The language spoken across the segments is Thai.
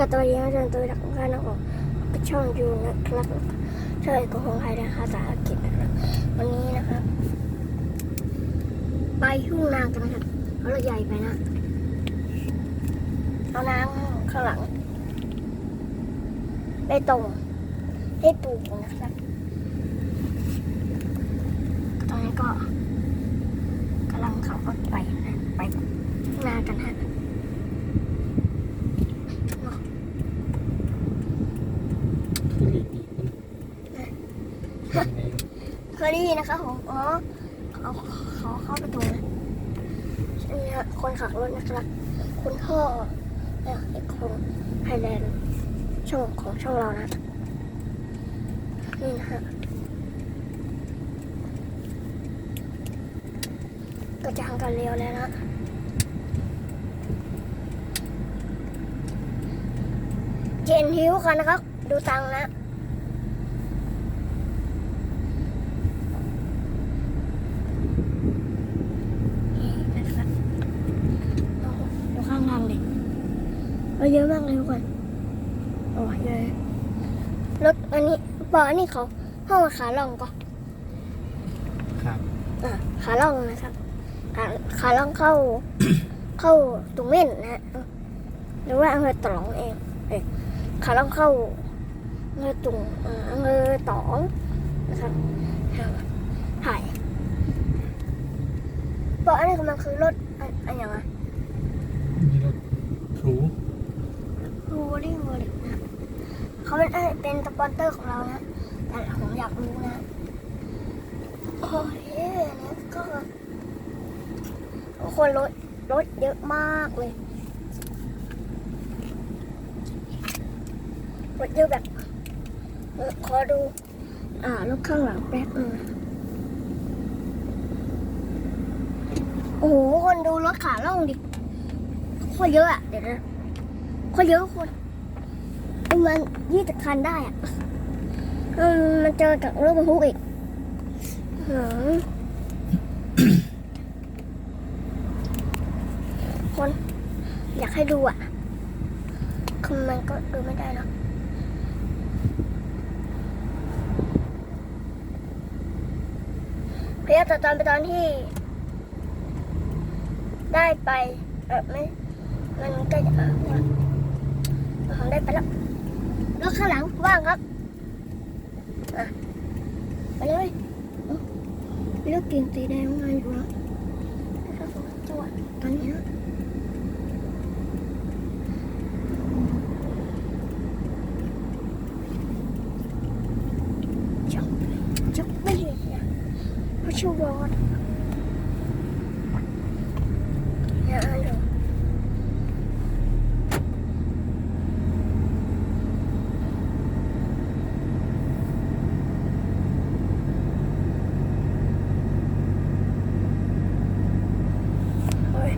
กับตัวนี้จารย์ตัวดักการนะของช่องยูนะครับช่วยกับของไทยนะคะภาษาอังกฤษนะครับวันนี้นะครับ ไปทุ่งนากันนะครับเพราะใหญ่ไปนะเอาน้ำข้างหลังได้ตรงได้ปลูกนะครับตอนนี้ก็กำลังขับรถไปนะไปทุ่งนากันฮะ คือหลีกดีคนยังไง เคยได้ยินะคะผมอ๋อเขาเขาเข้าไปตรงนั้นนี่ฮะคนขับรถนะครับ คุณพ่อเนี่ยไอ้คนไทยแลนด์ช่องของช่องเรานะนี่นะฮะก็จะทำการเลี้ยวแล้วนะเจนฮิวกันนะครับ ดูตังนะ นี่นะครับโอ้โหดูข้างทางดิ เราเยอะมากเลยทุกคนโอ้ยเยอะรถอันนี้ปออันนี้เขาห้องขาล่องก็ครับอะขาล่องนะครับขาขาล่องเข้า เข้าตุงเม่นนะฮะหรือว่าอำเภอตรองเองเอ้ยขาล่องเข้าอำเภอตุงอ่าอำเภอตองนะครับถ่ายปออันนี้มันคือรถอันอันอย่างไร มีรถหรู รูวอรี่วอรี่นะ เขาเป็นเอ้เป็นสปอนเตอร์ของเรานะ แต่ผมอยากรู้นะ โอ้ยนี่ก็ทุกคนรถรถเยอะมากเลยรถเยอะแบบเออขอดู อ่ารถข้างหลังแป๊บนึงโอ้โห คนดูรถขาล่องดิคตรเยอะอะเดี๋ยวนะคตรเยอะคน มาณยี่สิบคันได้อะมันเจอกับรถบรรทุกอีกอคน อยากให้ดูอะคือมันก็ดูไม่ได้เนอะเพียแต่ตอนไปตอนที่ ได้ไป เออไม่มันใกล้จะอะผมได้ไปแล้ว รถข้างหลังว่างครับอะไปเลยเอ้ามีรถเก๋งสีแดงมาอยู่แล้วนะครับผมจังหวะตอนนี้นะจับจับไม่เลยเนี่ยเพราะชูวอดอย่าอ่านดู โอ้ย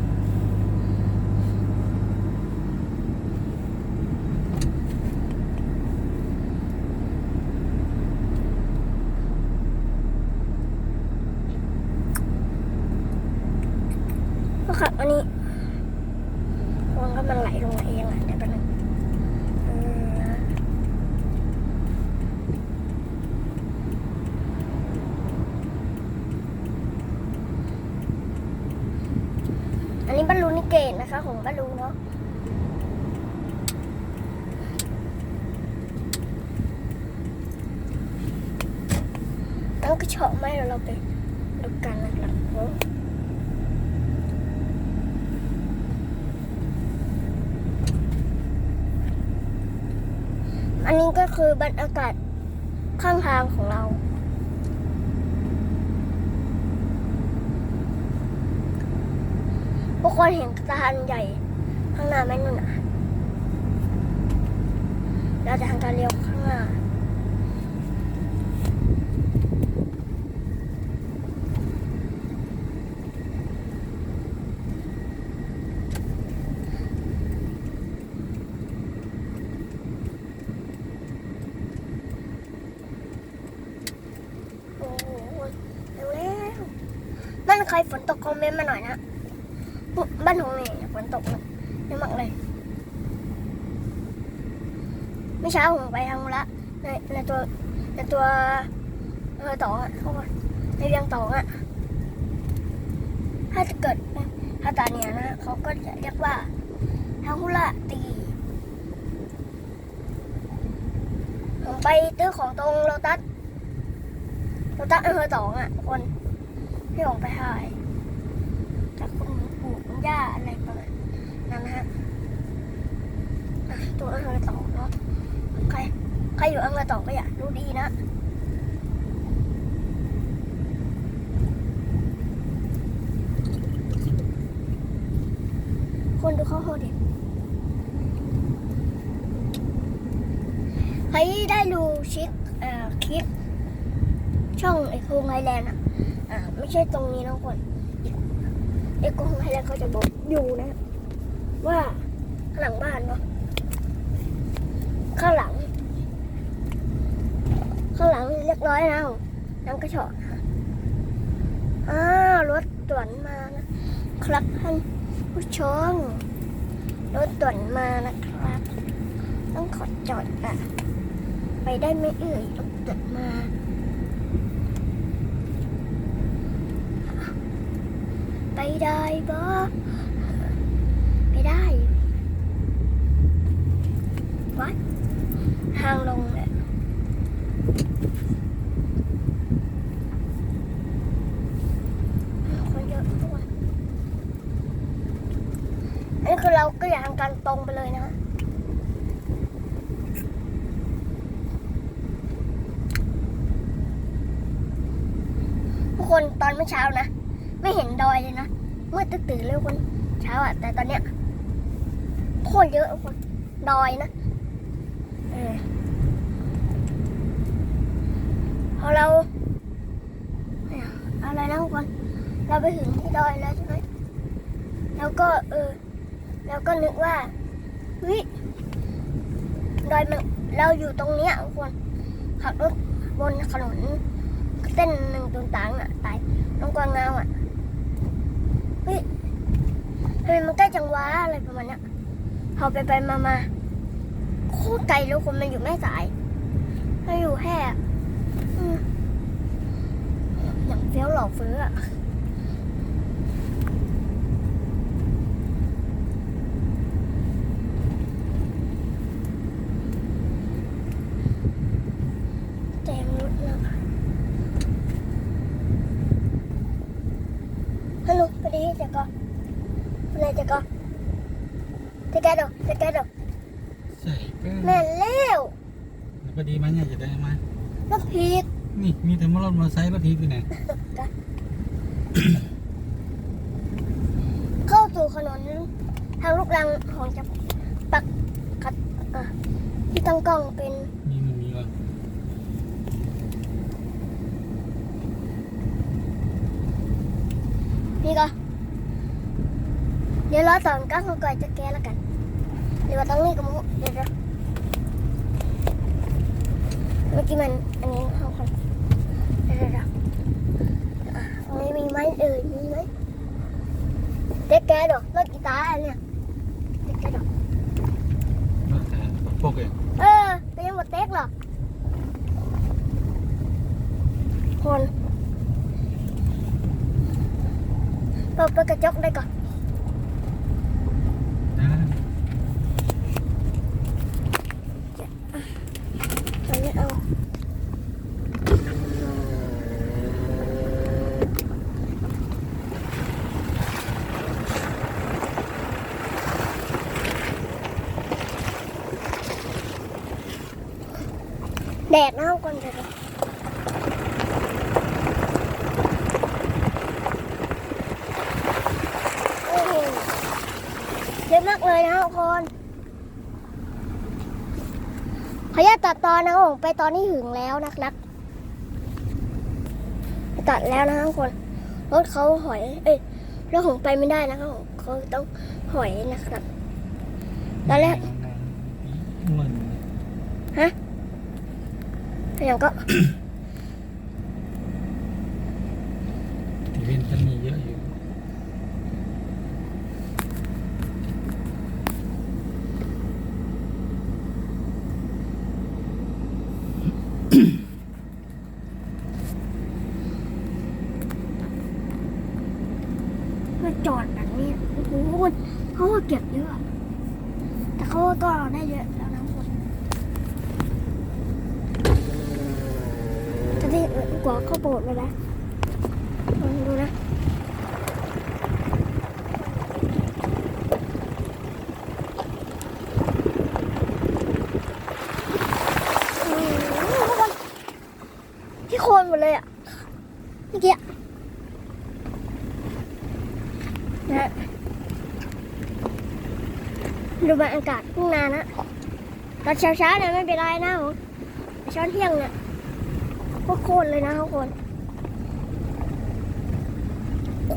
ก็ขับอันนี้วงก็มันไหลลงมาเองอะเดี๋ยวแป๊บนึงอืมนะ อันนี้บรรลุนิเกตนะคะของบรรลุเนาะต้องกระเฉาะไหมเดี๋ยวเราไปดูกันนะครับผมอันนี้ก็คือบรรยากาศข้างทางของเรา พว กคนเห็นสะพานใหญ่ข้างหน้าไหมนู่นน่ะเราจะทำการเลี้ยวข้างหน้าโอ้โหเร็วแล้วบ้านใครฝนตกคอมเมนต์มาหน่อยนะ บ้านของเมย์ฝนตกเยอะมากเลยไม่เช้าผมไปทางละในในตัวในตัวเออต่ออะเขาบอกในเรียงต่ออะถ้าจะเกิดถ้าตาเนี่ยนะเขาก็จะเรียกว่าทางหุละตีผมไปซื้อของตรงโลตัสโลตัสเภอสองอะคนที่ผมไปถ่ายจากคุณ ปู่คุณย่าอะไรประมาณนั้นฮะตัวอำเภอสองเนาะใครใครอยู่อำเภอสองก็อยากรู้ดีนะคนดูเข้าโฮดิใครได้ดูชิดเอ่อคลิปช่องไอโคงไฮแลนด์อะ ไม่ใช่ตรงนี้นะคน อีกไอ้โคงไฮแลนด์เขาจะบอกอยู่นะ ว่าข้างหลังบ้านเนาะข้างหลัง ข้างหลังเรียบร้อยแล้วน้ำกระชอกนะอ้าวรถตวนมานะครับท่านผู้ชมรถตวนมานะครับ ต้องขอจอดอะ ไปได้ไหมเอ่ยรถตวนมา ไปได้บ่ไปได้วัดทางลงเนี่ยคนเยอะด้วยอันนี้คือเราก็อยากทำการตรงไปเลยนะทุกคนตอนเมื่อเช้านะ ไม่เห็นดอยเลยนะมื่อตื่นๆเลยคนเช้าอะ แต่ตอนเนี้ยโคตรเยอะคนดอยนะเออพอเราเนี่ยอะไรนะทุกคนเราไปถึงที่ดอยแล้วใช่ไหมแล้วก็เออแล้วก็นึกว่าเฮ้ยดอยมันเราอยู่ตรงเนี้ยทุกคนขับรถบนถนน เส้นหนึ่งตรงต่างอะตายตรงกวางงาอะเฮ้ยทำไมมันใกล้จังวะอะไรประมาณเนี้ยพอไปไปมามาโคตรไกลแล้วคนมันอยู่แม่สายมันอยู่แค่อย่างเฟี้ยวหล่อเฟื้ออะแจงรถนะคะฮัลโหลพอดีเจ๊ก็อะไรเจ๊ก็เจ๊แกดอกเจ๊แกดอก ใส่ก็ แม่นแล้ว พอดีมั้ยเนี่ยจะได้มา น้ำพริก นี่ มีแต่มารถมอเตอร์ไซค์มาทีคือไหน เข้าสู่ถนนทางลูกรังของจะปักกัดอะที่ตั้งกล้องเป็นมีมันมีก่อนนี่ก็เดี๋ยวรอสอนก้าวก่อนจะแก้แล้วกันหรือว่าต้องนี่กับมุกเดี๋ยวเดี๋ยวเมื่อกี้มันอันนี้เอาคนเดี๋ยวเดี๋ยวเดี๋ยวอะตรงนี้มีไหมเอ่ยมีไหมเจ๊แกดอก รถกีตาร์อันเนี่ยเจ๊แกดอกรถแต่พวกเองเออเป็นยังหมดเต็กหรอคนเปิดเปิดกระจกได้ก่อน นะ ตอนนี้เอาแดดนะก่อนเถอะโอ้โห เยอะมากเลยนะทุกคนขออนุญาตตัดตอนนะครับผมไปตอนที่ถึงแล้วนะครับตัดแล้วนะครับทุกคนรถเขาหอย เอ้ยรถผมไปไม่ได้นะครับผมเขาต้องหอยนะครับตอนแรกมันอย่างก็ที่เว้นกันมีเยอะอยู่ กว่าข้าวโพดเลยนะลองดูนะที่โคนหมดเลยอะเมื่อกี้อะนะดูบรรยากาศทุ่งนานะตอนเช้าๆเนี่ยไม่เป็นไรนะผมเช้าเที่ยงเนี่ย โคตรโคตรเลยนะทุกคน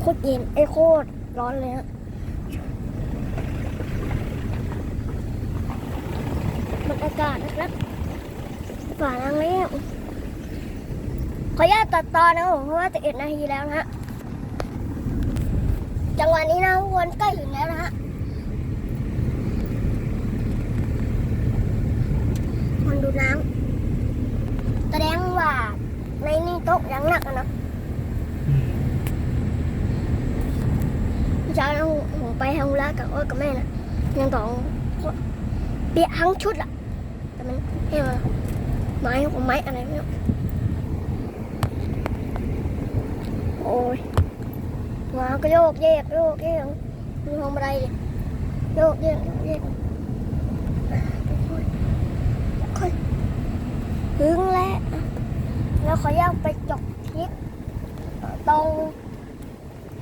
โคตรเย็นไอ้โคตรร้อนเลยฮะบรรยากาศนะครับฝ่านางเลี้ยงขออนุญาตตัดตอนนะผมเพราะว่าจะเอ็ดนาทีแล้วนะฮะจังหวะนี้นะทุกคนใกล้ถึงแล้วนะฮะมันดูน้ำ แสดงว่า ในนี่โต๊ะยังหนักอะเนาะอืมพี่ชายเราผมไปทำธุระกับโอ้กับแม่นะยังต้องเปียกทั้งชุดอะแต่มันให้มาไม้ของไม้อะไรไม่รู้โอ้ยหัวก็โยกเยกโยกเยกดูทำอะไรดิโยกเยกโยกเยกค่อยๆถึงแล้ว แล้วขอย่างไปจบคลิปตรง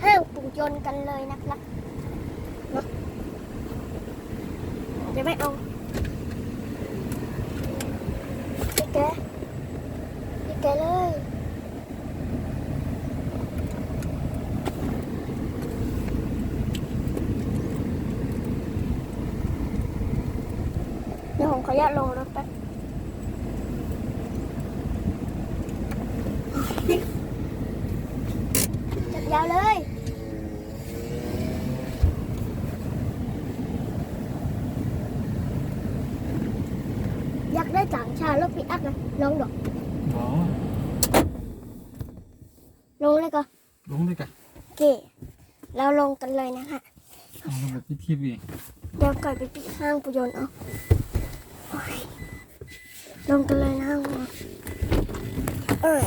ห้างปู่ยนกันเลยนะครับเนอะเดี๋ยวไม่เอาพี่แกพี่แกเลยเดี๋ยวผมขออนุญาตลงรถแป๊บ จับยาวเลย อยากได้ต่างชาติรถปิกอัพนะลองดอกอ๋อลงเลยก็ลงเลยกะโอเคเราลงกันเลยนะคะเอาระบบที่ทีวีเดี๋ยวก่อนไปปิดห้างปุยนต์เอาโอ้ยลงกันเลยนะเอ้ย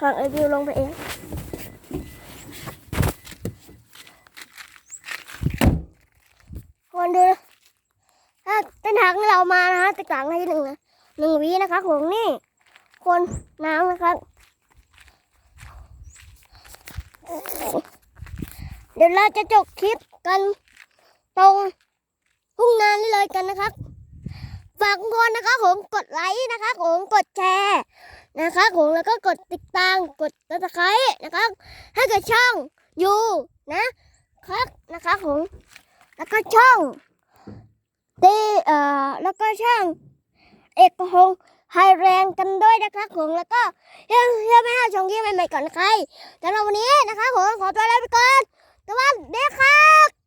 ข้างไอวิวลงไปเองคนดูนะถ้า เป็นทางที่เรามานะฮะตึกหลังให้หนึ่งนะหนึ่งวินะคะของนี่ คนน้ำนะครับ เดี๋ยวเราจะจบคลิปกันตรงทุ่งนานี่เลยกันนะครับฝากกคนนะคะผมกดไลค์นะคะผมกดแชร์นะคะผมแล้วก็กดติดตามกดติดตามนะครับให้กับช่องยูนะครับนะคะผมแล้วก็ช่อง ตีเอ่อแล้วก็ช่างเอกพงศ์ไฮแรงกันด้วยนะครับผมแล้วก็เพื่อนเพื่อนไม่ให้ชมยิ่งใหม่ๆก่อนใครแต่เราวันนี้นะคะผมขอตัวลาไปก่อนสวัสดีครับ